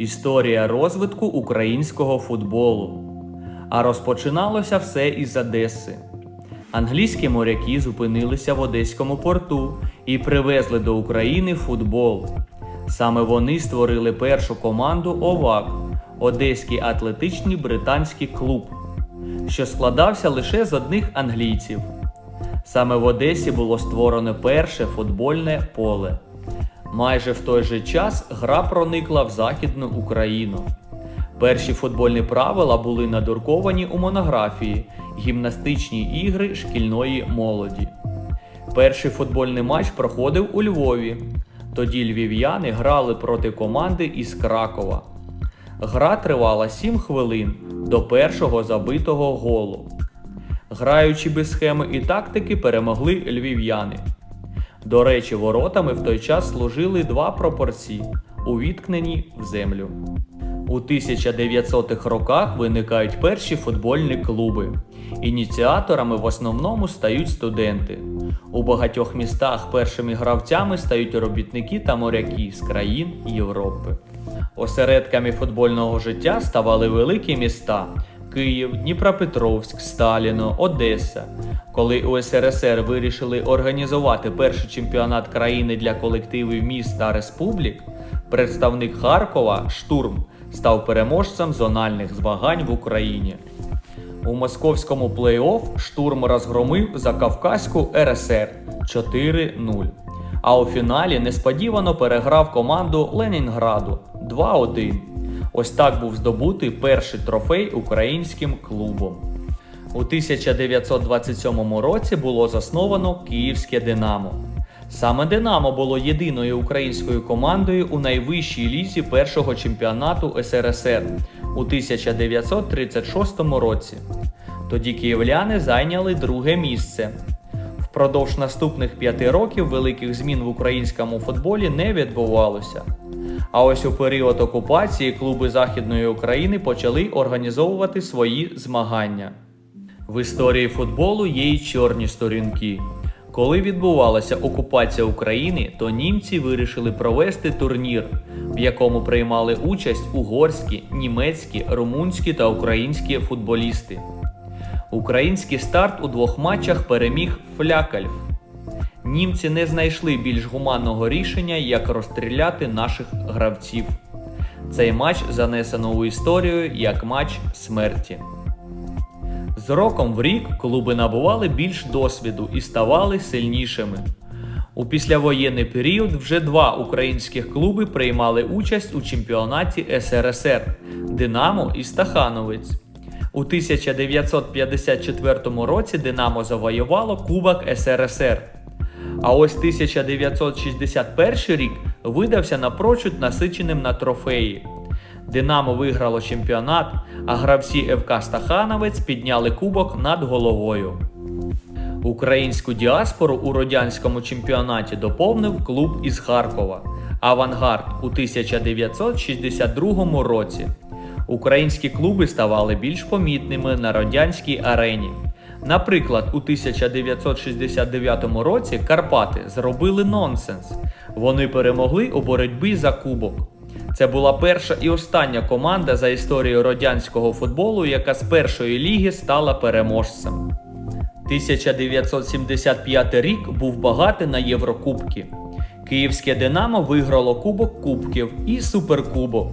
Історія розвитку українського футболу. А розпочиналося все із Одеси. Англійські моряки зупинилися в Одеському порту і привезли до України футбол. Саме вони створили першу команду ОВАК Одеський атлетичний британський клуб, що складався лише з одних англійців. Саме в Одесі було створено перше футбольне поле. Майже в той же час гра проникла в Західну Україну. Перші футбольні правила були надруковані у монографії Гімнастичні ігри шкільної молоді. Перший футбольний матч проходив у Львові. Тоді львів'яни грали проти команди із Кракова. Гра тривала 7 хвилин до першого забитого голу. Граючи без схеми і тактики, перемогли львів'яни. До речі, воротами в той час служили два пропорці, увіткнені в землю. У 1900-х роках виникають перші футбольні клуби. Ініціаторами в основному стають студенти. У багатьох містах першими гравцями стають робітники та моряки з країн Європи. Осередками футбольного життя ставали великі міста Київ, Дніпропетровськ, Сталіно, Одеса. Коли у СРСР вирішили організувати перший чемпіонат країни для колективів міст та республік, представник Харкова Штурм став переможцем зональних змагань в Україні. У московському плей-офф штурм розгромив Закавказьку РСР 4-0. А у фіналі несподівано переграв команду Ленінграду 2-1. Ось так був здобутий перший трофей українським клубом. У 1927 році було засновано Київське Динамо. Саме Динамо було єдиною українською командою у найвищій лізі першого чемпіонату СРСР у 1936 році. Тоді київляни зайняли друге місце. Впродовж наступних п'яти років великих змін в українському футболі не відбувалося. А ось у період окупації клуби Західної України почали організовувати свої змагання. В історії футболу є й чорні сторінки. Коли відбувалася окупація України, то німці вирішили провести турнір, в якому приймали участь угорські, німецькі, румунські та українські футболісти. Український старт у двох матчах переміг Флякальф. Німці не знайшли більш гуманного рішення, як розстріляти наших гравців. Цей матч занесено у історію як матч смерті. З роком в рік клуби набували більш досвіду і ставали сильнішими. У післявоєнний період вже два українських клуби приймали участь у чемпіонаті СРСР Динамо і Стахановець. У 1954 році Динамо завоювало Кубок СРСР. А ось 1961 рік видався напрочуд насиченим на трофеї. Динамо виграло чемпіонат, а гравці ФК Стахановець підняли кубок над головою. Українську діаспору у радянському чемпіонаті доповнив клуб із Харкова Авангард у 1962 році. Українські клуби ставали більш помітними на радянській арені. Наприклад, у 1969 році Карпати зробили нонсенс. Вони перемогли у боротьбі за кубок. Це була перша і остання команда за історією радянського футболу, яка з першої ліги стала переможцем. 1975 рік був багатий на Єврокубки. Київське Динамо виграло Кубок Кубків і Суперкубок.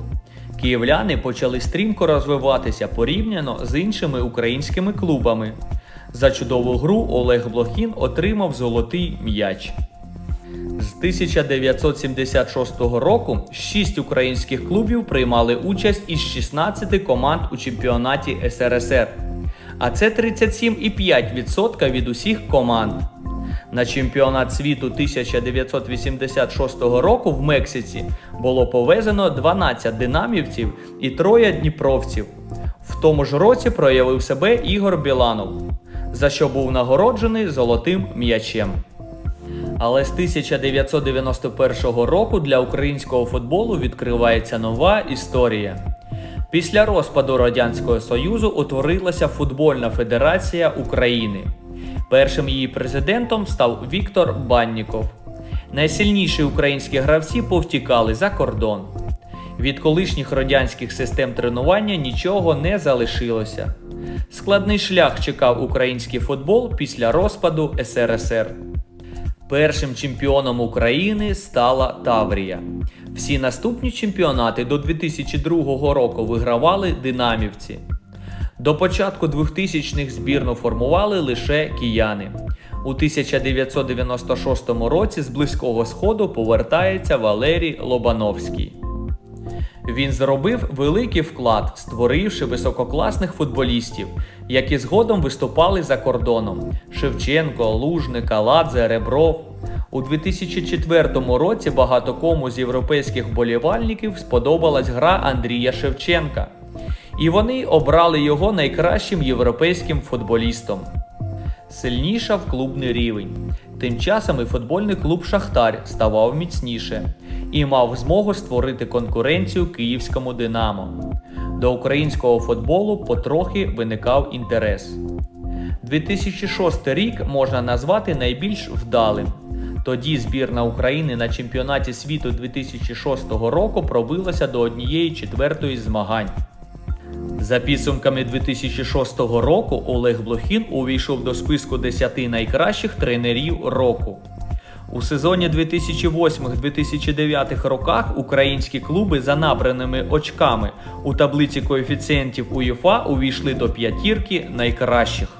Київляни почали стрімко розвиватися порівняно з іншими українськими клубами. За чудову гру Олег Блохін отримав золотий м'яч. З 1976 року 6 українських клубів приймали участь із 16 команд у чемпіонаті СРСР. А це 37,5% від усіх команд. На чемпіонат світу 1986 року в Мексиці було повезено 12 динамівців і троє дніпровців. В тому ж році проявив себе Ігор Біланов, за що був нагороджений золотим м'ячем. Але з 1991 року для українського футболу відкривається нова історія. Після розпаду Радянського Союзу утворилася Футбольна Федерація України. Першим її президентом став Віктор Банніков. Найсильніші українські гравці повтікали за кордон. Від колишніх радянських систем тренування нічого не залишилося. Складний шлях чекав український футбол після розпаду СРСР. Першим чемпіоном України стала Таврія. Всі наступні чемпіонати до 2002 року вигравали динамівці. До початку 2000-х збірну формували лише кияни. У 1996 році з Близького Сходу повертається Валерій Лобановський. Він зробив великий вклад, створивши висококласних футболістів, які згодом виступали за кордоном: Шевченко, Лужник, Ладзе, Ребров. У 2004 році багато кому з європейських болівальників сподобалась гра Андрія Шевченка, і вони обрали його найкращим європейським футболістом. Сильнішав клубний рівень. Тим часом і футбольний клуб Шахтар ставав міцніше і мав змогу створити конкуренцію київському Динамо. До українського футболу потрохи виникав інтерес. 2006 рік можна назвати найбільш вдалим. Тоді збірна України на чемпіонаті світу 2006 року пробилася до однієї четвертої змагань. За підсумками 2006 року Олег Блохін увійшов до списку 10 найкращих тренерів року. У сезоні 2008-2009 роках українські клуби за набраними очками у таблиці коефіцієнтів УЄФА увійшли до п'ятірки найкращих.